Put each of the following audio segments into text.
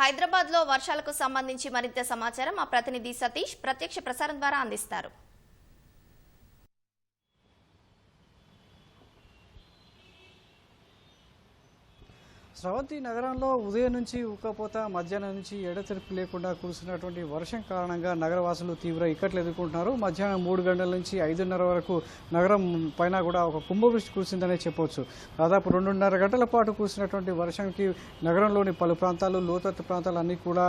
హైదరాబాద్లో వర్షాలకు సంబంధించి మరింత సమాచారం మా ప్రతినిధి సతీష్ ప్రత్యక్ష ప్రసారం ద్వారా అందిస్తారు. స్రవంతి నగరంలో ఉదయం నుంచి ఉక్కపోత మధ్యాహ్నం నుంచి ఎడతెరిపి లేకుండా కురుస్తున్నటువంటి వర్షం కారణంగా నగరవాసులు తీవ్ర ఇక్కట్లు ఎదుర్కొంటున్నారు. మధ్యాహ్నం మూడు గంటల నుంచి ఐదున్నర వరకు నగరం పైన కూడా ఒక కుంభవృష్టి కురిసిందనే చెప్పవచ్చు దాదాపు రెండున్నర గంటల పాటు కురిసినటువంటి వర్షంకి నగరంలోని పలు ప్రాంతాలు లోతట్టు ప్రాంతాలు అన్నీ కూడా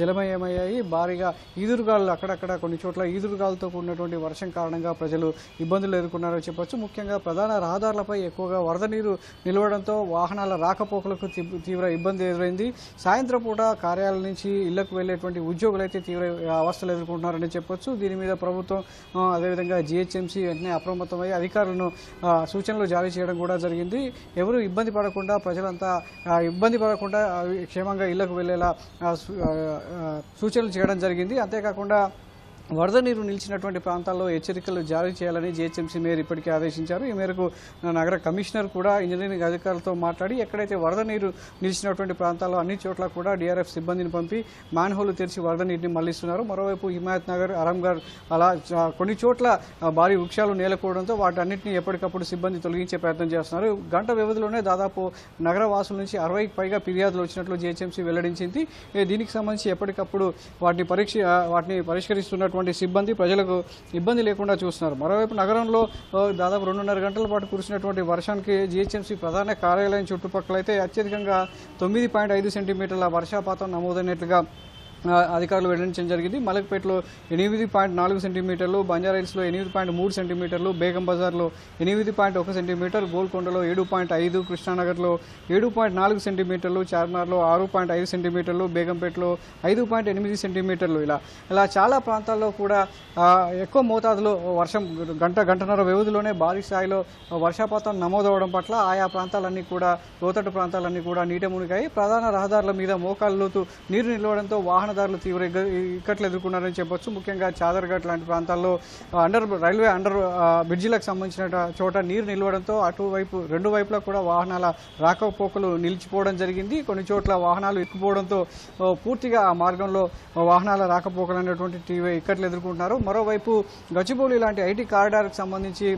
జలమయమయ్యాయి. భారీగా ఈదురుగాలు అక్కడక్కడ కొన్ని చోట్ల ఈదురుగాలతో కూడినటువంటి వర్షం కారణంగా ప్రజలు ఇబ్బందులు ఎదుర్కొన్నారని చెప్పవచ్చు ముఖ్యంగా ప్రధాన రహదారులపై ఎక్కువగా వరద నీరు నిలవడంతో వాహనాల రాకపోకలకు తీవ్ర ఇబ్బంది ఎదురైంది. సాయంత్రం పూట కార్యాలయం నుంచి ఇళ్ళకు వెళ్ళేటువంటి ఉద్యోగులు అయితే తీవ్ర అవస్థలు ఎదుర్కొంటున్నారని చెప్పొచ్చు. దీని మీద ప్రభుత్వం అదేవిధంగా జిహెచ్ఎంసీ వెంటనే అప్రమత్తమై అధికారులను సూచనలు జారీ చేయడం కూడా జరిగింది. ఎవరు ఇబ్బంది పడకుండా ప్రజలంతా ఇబ్బంది పడకుండా క్షేమంగా ఇళ్ళకు వెళ్ళేలా సూచనలు చేయడం జరిగింది. అంతేకాకుండా వరద నీరు నిలిచినటువంటి ప్రాంతాల్లో హెచ్చరికలు జారీ చేయాలని జిహెచ్ఎంసీ మేయర్ ఇప్పటికే ఆదేశించారు. ఈ మేరకు నగర కమిషనర్ కూడా ఇంజనీరింగ్ అధికారులతో మాట్లాడి ఎక్కడైతే వరద నీరు నిలిచినటువంటి ప్రాంతాల్లో అన్ని చోట్ల కూడా డిఆర్ఎఫ్ సిబ్బందిని పంపి మ్యాన్హోల్ తెరిచి వరద నీటిని మళ్ళిస్తున్నారు. మరోవైపు హిమాయత్ నగర్ ఆరాంఘర్ అలా కొన్ని చోట్ల భారీ వృక్షాలు నేలకూడడంతో వాటన్నింటినీ ఎప్పటికప్పుడు సిబ్బంది తొలగించే ప్రయత్నం చేస్తున్నారు. గంట వ్యవధిలోనే దాదాపు నగర వాసుల నుంచి అరవైకి పైగా ఫిర్యాదులు వచ్చినట్లు జిహెచ్ఎంసీ వెల్లడించింది. దీనికి సంబంధించి ఎప్పటికప్పుడు వాటిని పరీక్ష వాటిని పరిష్కరిస్తున్నట్టు ఉన్నటువంటి సిబ్బంది ప్రజలకు ఇబ్బంది లేకుండా చూస్తున్నారు. మరోవైపు నగరంలో దాదాపు రెండున్నర గంటల పాటు కురిసినటువంటి వర్షానికి జిహెచ్ఎంసీ ప్రధాన కార్యాలయం చుట్టుపక్కల అయితే అత్యధికంగా తొమ్మిది పాయింట్ ఐదు సెంటీమీటర్ల వర్షపాతం నమోదైనట్లుగా అధికారులు వెల్లడించడం జరిగింది. మలక్పేటలో ఎనిమిది పాయింట్ నాలుగు సెంటీమీటర్లు బంజారాయిల్స్లో ఎనిమిది పాయింట్ మూడు సెంటీమీటర్లు బేగం బజార్లో ఎనిమిది పాయింట్ ఒక సెంటీమీటర్ గోల్కొండలో ఏడు పాయింట్ ఐదు కృష్ణానగర్లో ఏడు పాయింట్ నాలుగు సెంటీమీటర్లు చార్మినార్లో ఆరు పాయింట్ ఐదు సెంటీమీటర్లు బేగంపేటలో ఐదు పాయింట్ ఎనిమిది సెంటీమీటర్లు ఇలా. ఇలా చాలా ప్రాంతాల్లో కూడా ఎక్కువ మోతాదులో వర్షం గంట గంటన్నర వ్యవధిలోనే భారీ స్థాయిలో వర్షపాతం నమోదవడం పట్ల ఆయా ప్రాంతాలన్నీ కూడా లోతట్టు ప్రాంతాలన్నీ కూడా నీట మునిగాయి. ప్రధాన రహదారుల మీద మోకాళ్ళ లోతు నీరు నిలవడంతో వాహనదారులు తీవ్ర ఇక్కట్లు ఎదుర్కొన్నారని చెప్పొచ్చు. ముఖ్యంగా చాదర్ఘట్ లాంటి ప్రాంతాల్లో అండర్ రైల్వే అండర్ బ్రిడ్జిలకు సంబంధించిన చోట నీరు నిలవడంతో అటువైపు రెండు వైపులా కూడా వాహనాల రాకపోకలు నిలిచిపోవడం జరిగింది. కొన్ని చోట్ల వాహనాలు ఎక్కుపోవడంతో పూర్తిగా ఆ మార్గంలో వాహనాల రాకపోకలు అనేటువంటి ఇక్కట్లు ఎదుర్కొంటున్నారు. మరోవైపు గచ్చిబౌలి లాంటి ఐటీ కారిడార్కు సంబంధించి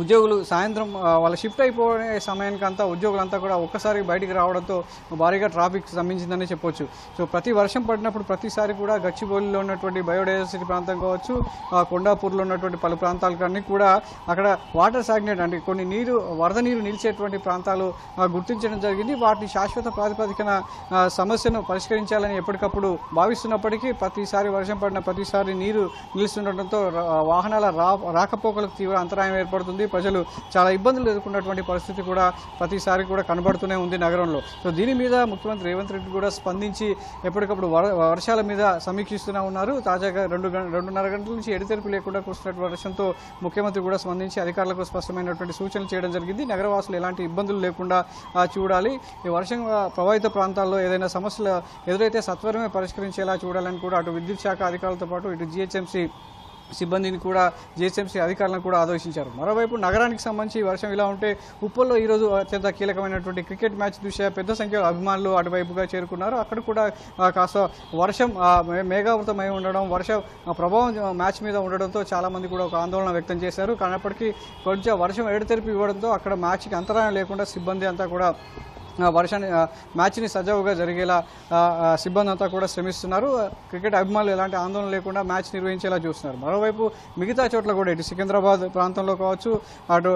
ఉద్యోగులు సాయంత్రం వాళ్ళ షిఫ్ట్ అయిపోయే సమయానికి అంతా ఉద్యోగులంతా కూడా ఒక్కసారి బయటికి రావడంతో భారీగా ట్రాఫిక్ స్తంభించిందని చెప్పొచ్చు. సో ప్రతి వర్షం పడినప్పుడు ప్రతిసారి కూడా గచ్చిబౌలిలో ఉన్నటువంటి బయోడైవర్సిటీ ప్రాంతం కావచ్చు కొండాపూర్లో ఉన్నటువంటి పలు ప్రాంతాలు కానీ కూడా అక్కడ వాటర్ సాగ్నేట్ అంటే కొన్ని నీరు వరద నీరు నిలిచేటువంటి ప్రాంతాలు గుర్తించడం జరిగింది. వాటిని శాశ్వత ప్రాతిపదికన సమస్యను పరిష్కరించాలని ఎప్పటికప్పుడు భావిస్తున్నప్పటికీ ప్రతిసారి వర్షం పడిన ప్రతిసారి నీరు నిలుస్తుండటంతో వాహనాల రా రాకపోకలకు తీవ్ర అంతరాయం ఏర్పడుతుంది. ప్రజలు చాలా ఇబ్బందులు ఎదుర్కొన్నటువంటి పరిస్థితి కూడా ప్రతిసారి కూడా కనబడుతూనే ఉంది నగరంలో. సో దీని మీద ముఖ్యమంత్రి రేవంత్ రెడ్డి కూడా స్పందించి ఎప్పటికప్పుడు వర్షాల మీద సమీక్షిస్తూనే ఉన్నారు. తాజాగా రెండు రెండున్నర గంటల నుంచి ఎడతెరిపి లేకుండా కురుస్తున్నటువంటి వర్షంతో ముఖ్యమంత్రి కూడా స్పందించి అధికారులకు స్పష్టమైనటువంటి సూచనలు చేయడం జరిగింది. నగరవాసులు ఎలాంటి ఇబ్బందులు లేకుండా చూడాలి. ఈ వర్షం ప్రభావిత ప్రాంతాల్లో ఏదైనా సమస్యలు ఎదురైతే సత్వరమే పరిష్కరించేలా చూడాలని కూడా అటు విద్యుత్ శాఖ అధికారులతో పాటు ఇటు జిహెచ్ఎంసీ సిబ్బందిని కూడా జిహెచ్ఎంసీ అధికారులను కూడా ఆదేశించారు. మరోవైపు నగరానికి సంబంధించి వర్షం ఇలా ఉంటే ఉప్పల్లో ఈ రోజు అత్యంత కీలకమైనటువంటి క్రికెట్ మ్యాచ్ దృష్ట్యా పెద్ద సంఖ్యలో అభిమానులు అటువైపుగా చేరుకున్నారు. అక్కడ కూడా కాస్త వర్షం మేఘావృతమై ఉండడం వర్షం ప్రభావం మ్యాచ్ మీద ఉండడంతో చాలామంది కూడా ఒక ఆందోళన వ్యక్తం చేశారు. కానప్పటికీ కొంచెం వర్షం ఎడతెరిపి ఇవ్వడంతో అక్కడ మ్యాచ్కి అంతరాయం లేకుండా సిబ్బంది అంతా కూడా వర్షాన్ని మ్యాచ్ని సజావుగా జరిగేలా సిబ్బంది అంతా కూడా శ్రమిస్తున్నారు. క్రికెట్ అభిమానులు ఎలాంటి ఆందోళన లేకుండా మ్యాచ్ నిర్వహించేలా చూస్తున్నారు. మరోవైపు మిగతా చోట్ల కూడా ఇటు సికింద్రాబాద్ ప్రాంతంలో కావచ్చు అటు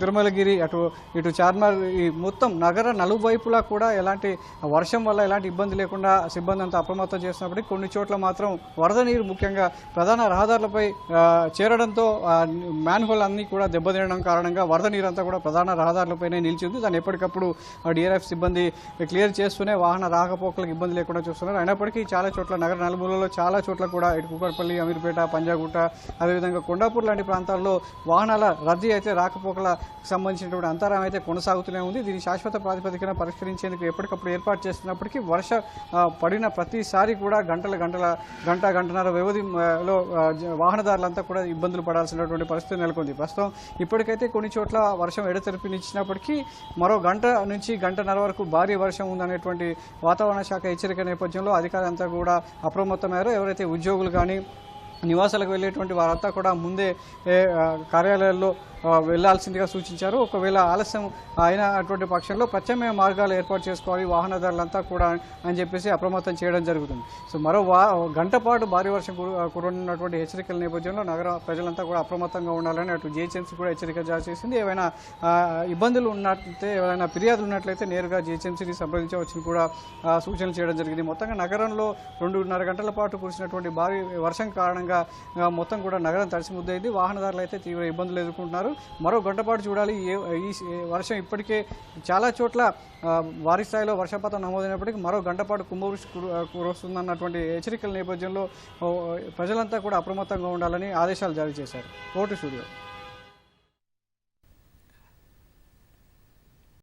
తిరుమలగిరి అటు ఇటు చార్మార్ ఈ మొత్తం నగర నలువైపులా కూడా ఎలాంటి వర్షం వల్ల ఎలాంటి ఇబ్బంది లేకుండా సిబ్బంది అంతా అప్రమత్తం చేస్తున్నప్పటికీ కొన్ని చోట్ల మాత్రం వరద నీరు ముఖ్యంగా ప్రధాన రహదారులపై చేరడంతో మ్యాన్హోల్ అన్నీ కూడా దెబ్బతినడం కారణంగా వరద నీరు అంతా కూడా ప్రధాన రహదారులపైనే నిలిచింది. దాన్ని ఎప్పటికప్పుడు డిఆర్ఎఫ్ సిబ్బంది క్లియర్ చేస్తూనే వాహన రాకపోకలకు ఇబ్బంది లేకుండా చూస్తున్నారు. అయినప్పటికీ చాలా చోట్ల నగర నలుమూలలో చాలా చోట్ల కూడా ఇటు కుకట్పల్లి అమీర్పేట పంజాగుట్ట అదేవిధంగా కొండాపూర్ లాంటి ప్రాంతాల్లో వాహనాల రద్దీ అయితే రాకపోకల సంబంధించినటువంటి అంతరాయం అయితే కొనసాగుతూనే ఉంది. దీన్ని శాశ్వత ప్రాతిపదికన పరిష్కరించేందుకు ఎప్పటికప్పుడు ఏర్పాటు చేస్తున్నప్పటికీ వర్ష పడిన ప్రతిసారి కూడా గంటల గంటల గంట గంటన్నర వ్యవధిలో వాహనదారులంతా కూడా ఇబ్బందులు పడాల్సినటువంటి పరిస్థితి నెలకొంది. ప్రస్తుతం ఇప్పటికైతే కొన్ని చోట్ల వర్షం ఎడతెరిపినిచ్చినప్పటికీ మరో గంట నుంచి నుంచి గంటన్నర వరకు భారీ వర్షం ఉందనేటువంటి వాతావరణ శాఖ హెచ్చరిక నేపథ్యంలో అధికారులంతా కూడా అప్రమత్తమయ్యారు. ఎవరైతే ఉద్యోగులు కానీ నివాసాలకు వెళ్ళేటువంటి వారంతా కూడా ముందే కార్యాలయాల్లో వెళ్ళాల్సిందిగా సూచించారు. ఒకవేళ ఆలస్యం అయినటువంటి పక్షంలో ప్రత్యామ్నాయ మార్గాలు ఏర్పాటు చేసుకోవాలి వాహనదారులంతా కూడా అని చెప్పేసి అప్రమత్తం చేయడం జరుగుతుంది. సో మరో వా గంట పాటు భారీ వర్షం కురు- కురనున్నటువంటి హెచ్చరికల నేపథ్యంలో నగర ప్రజలంతా కూడా అప్రమత్తంగా ఉండాలని అటు జిహెచ్ఎంసీ కూడా హెచ్చరిక జారీ చేసింది. ఏవైనా ఇబ్బందులు ఉన్నట్లయితే ఏవైనా ఫిర్యాదులు ఉన్నట్లయితే నేరుగా జిహెచ్ఎంసీని సంప్రదించవచ్చని కూడా సూచనలు చేయడం జరిగింది. మొత్తంగా నగరంలో రెండున్నర గంటల పాటు కురిసినటువంటి భారీ వర్షం కారణంగా మొత్తం కూడా నగరం తడిసిముద్దయింది. వాహనదారులు అయితే తీవ్ర ఇబ్బందులు ఎదుర్కొంటున్నారు. మరో గంటపాటు చూడాలి. ఈ ఈ వర్షం ఇప్పటికే చాలా చోట్ల భారీ స్థాయిలో వర్షపాతం నమోదైనప్పటికీ మరో గంటపాటు కుంభవృష్టి కురు- కురుస్తుందన్నటువంటి హెచ్చరికల నేపథ్యంలో ప్రజలంతా కూడా అప్రమత్తంగా ఉండాలని ఆదేశాలు జారీ చేశారు. Vote studio